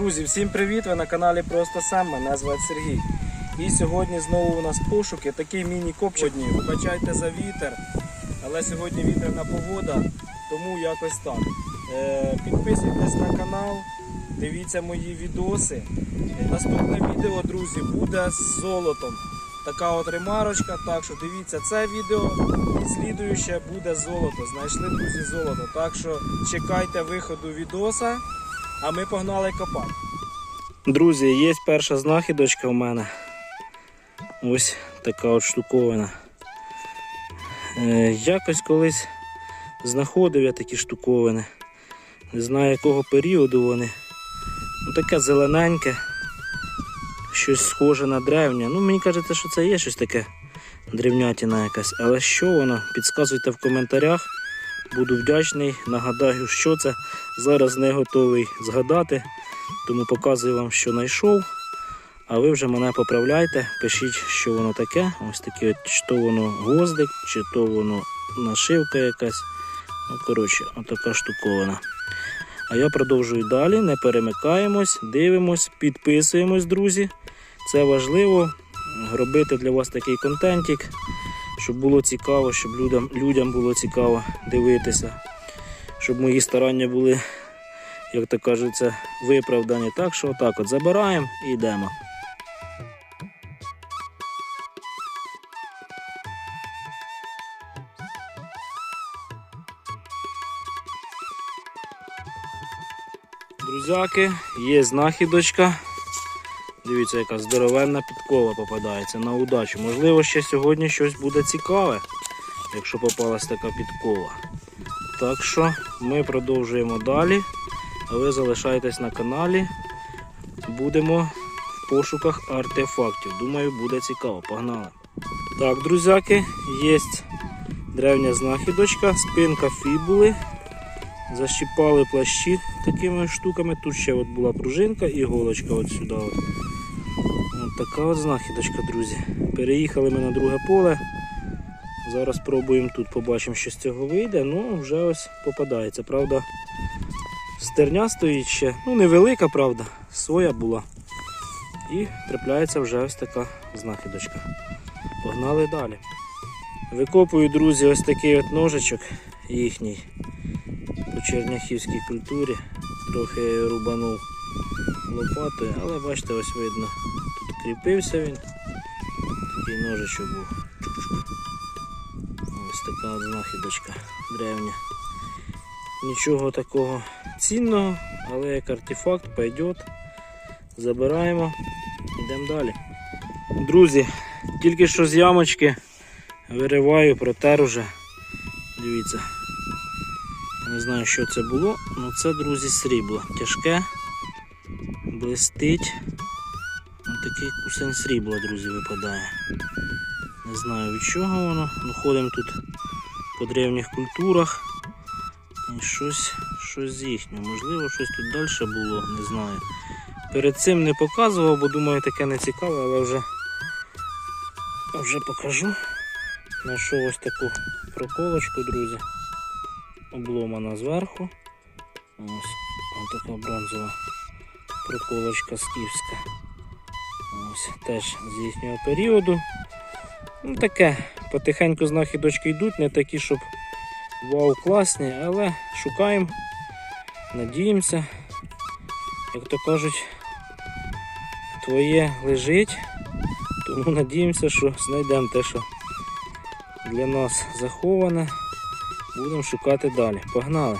Друзі, всім привіт! Ви на каналі Просто Сам. Мене звати Сергій. І сьогодні знову у нас пошуки. Такий міні-копчик. Вибачайте за вітер, але сьогодні вітерна погода, тому якось так. Е, підписуйтесь на канал, дивіться мої відоси. Наступне відео, друзі, буде з золотом. Така от ремарочка. Так що дивіться це відео і слідуюче буде золото. Знайшли друзі золото. Так що чекайте виходу відоса. А ми погнали копати. Друзі, є перша знахідочка у мене. Ось така от штуковина. Е, якось колись знаходив я такі штуковини. Не знаю якого періоду вони. Ну, таке зелененьке, щось схоже на древнє. Ну, мені кажеться, що це є щось таке древнятіна якась. Але що воно? Підказуйте в коментарях. Буду вдячний. Нагадаю, що це. Зараз не готовий згадати, тому показую вам, що знайшов. А ви вже мене поправляйте, пишіть, що воно таке. Ось таке, чи то воно гвоздик, чи то воно нашивка якась. Ну, коротше, отака штуковина. А я продовжую далі, не перемикаємось, дивимось, підписуємось, друзі. Це важливо робити для вас такий контентик, щоб було цікаво, щоб людям, людям було цікаво дивитися, щоб мої старання були, як то кажеться, виправдані. Так що отак от забираємо і йдемо. Друзяки, є знахідочка. Дивіться, яка здоровенна підкова попадається на удачу. Можливо, ще сьогодні щось буде цікаве, якщо попалась така підкова. Так що ми продовжуємо далі. А ви залишайтесь на каналі. Будемо в пошуках артефактів. Думаю, буде цікаво. Погнали. Так, друзяки, є древня знахідочка, спинка фібули. Защіпали плащі такими штуками. Тут ще от була пружинка іголочка от сюди. Така от знахідочка, друзі. Переїхали ми на друге поле. Зараз спробуємо тут, побачимо, що з цього вийде. Ну, вже ось попадається. Правда, стерня стоїть ще. Ну, невелика, правда, своя була. І трапляється вже ось така знахідочка. Погнали далі. Викопую, друзі, ось такий от ножичок їхній по черняхівській культурі. Трохи рубанув лопатою, але бачите, ось видно, кріпився він. Такий ножичок був. Ось така знахідочка древня. Нічого такого цінного, але як артефакт пойдет. Забираємо, йдемо далі. Друзі, тільки що з ямочки вириваю, протер уже. Дивіться. Не знаю, що це було, але це, друзі, срібло. Тяжке, блистить. Такий кусень срібла, друзі, випадає. Не знаю від чого воно. Ну, ходимо тут по древніх культурах. І щось, щось з їхнього. Можливо, щось тут далі було, не знаю. Перед цим не показував, бо думаю, таке не цікаве, але вже, вже покажу. Знайшов ось таку проколочку, друзі обломана зверху. Ось, ось така бронзова проколочка скіфська. Ось теж з їхнього періоду. Ну таке, потихеньку знахідочки йдуть, не такі, щоб вау класні, але шукаємо, надіємося, як то кажуть, твоє лежить, тому надіємося, що знайдемо те, що для нас заховане. Будемо шукати далі. Погнали.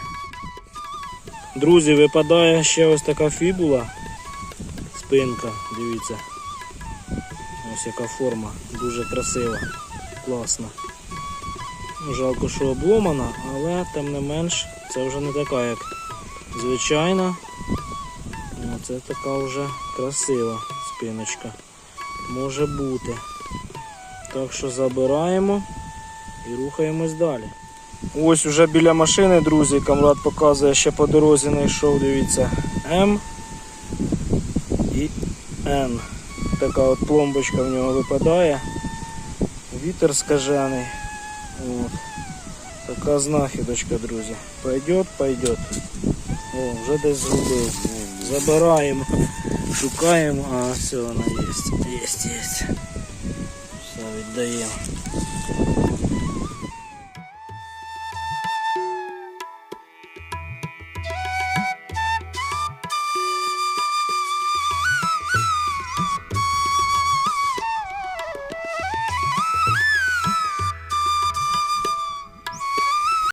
Друзі, випадає ще ось така фібула. Спинка, дивіться. Ось яка форма. Дуже красива, класна. Жалко, що обломана, але тим не менш це вже не така, як звичайна. Ну, Це така вже красива спиночка. Може бути. Так що забираємо і рухаємось далі. Ось уже біля машини, друзі, камрад показує, ще по дорозі знайшов, дивіться, М і Н. Така от пломбочка в нього випадає. Вітер скажений. От. Така знахідочка, друзі. Пойдет, пойдет. О, вже десь згубив. Забираємо, шукаємо, а все вона є. Є, є. Все віддаємо.